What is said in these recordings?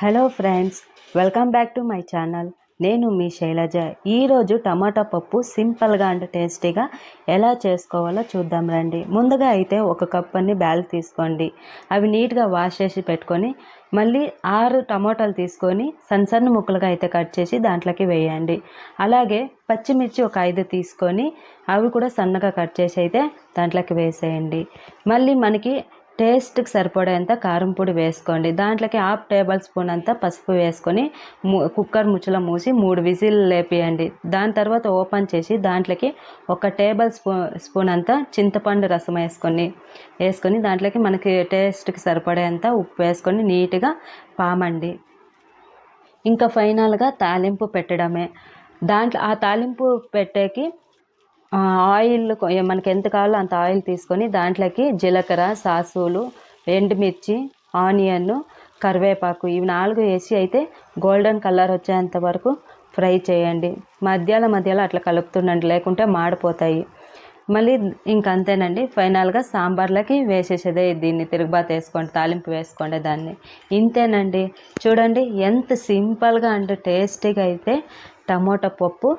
Hello friends welcome back to my channel నేను మీ శైలజ. ఈరోజు టమాటా పప్పు సింపుల్గా అండ్ టేస్టీగా ఎలా చేసుకోవాలో చూద్దాం రండి. ముందుగా అయితే ఒక కప్ అన్ని బ్యాల్ తీసుకోండి. అవి నీట్గా వాష్ చేసి పెట్టుకొని మళ్ళీ ఆరు టమాటాలు తీసుకొని సన్న సన్న ముక్కలుగా అయితే కట్ చేసి దాంట్లోకి వేయండి. అలాగే పచ్చిమిర్చి ఒక ఐదు తీసుకొని అవి కూడా సన్నగా కట్ చేసి అయితే దాంట్లోకి వేసేయండి. మళ్ళీ మనకి టేస్ట్కి సరిపడేంత కారం పొడి వేసుకోండి. దాంట్లోకి హాఫ్ టేబుల్ స్పూన్ అంతా పసుపు వేసుకొని కుక్కర్ ముచ్చలో మూసి మూడు విజిల్ లేపియండి. దాని తర్వాత ఓపెన్ చేసి దాంట్లోకి ఒక టేబుల్ స్పూన్ స్పూన్ అంతా చింతపండు రసం వేసుకొని వేసుకొని దాంట్లోకి మనకి టేస్ట్కి సరిపడేంత ఉప్పు వేసుకొని నీట్గా పామండి. ఇంకా ఫైనల్గా తాలింపు పెట్టడమే. దాంట్లో ఆ తాలింపు పెట్టేకి ఆయిల్ మనకి ఎంత కావాలో అంత ఆయిల్ తీసుకొని దాంట్లోకి జీలకర్ర సాసులు ఎండుమిర్చి ఆనియన్ కరివేపాకు ఇవి నాలుగు వేసి అయితే గోల్డెన్ కలర్ వచ్చేంత వరకు ఫ్రై చేయండి. మధ్యలో మధ్యలో అట్లా కలుపుతుండండి లేకుంటే మాడిపోతాయి. మళ్ళీ ఇంకంతేనండి ఫైనల్గా సాంబార్లకి వేసేసేదే దీన్ని తిరుగుబాత్ వేసుకోండి తాలింపు వేసుకోండి దాన్ని. ఇంతేనండి. చూడండి ఎంత సింపుల్గా అండ్ టేస్టీగా అయితే టమోటా పప్పు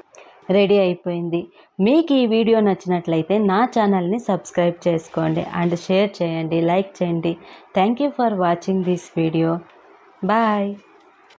రెడీ అయిపోయింది. మీకు ఈ వీడియో నచ్చినట్లయితే నా ఛానల్ని సబ్స్క్రైబ్ చేసుకోండి అండ్ షేర్ చేయండి లైక్ చేయండి. Thank you for watching this video bye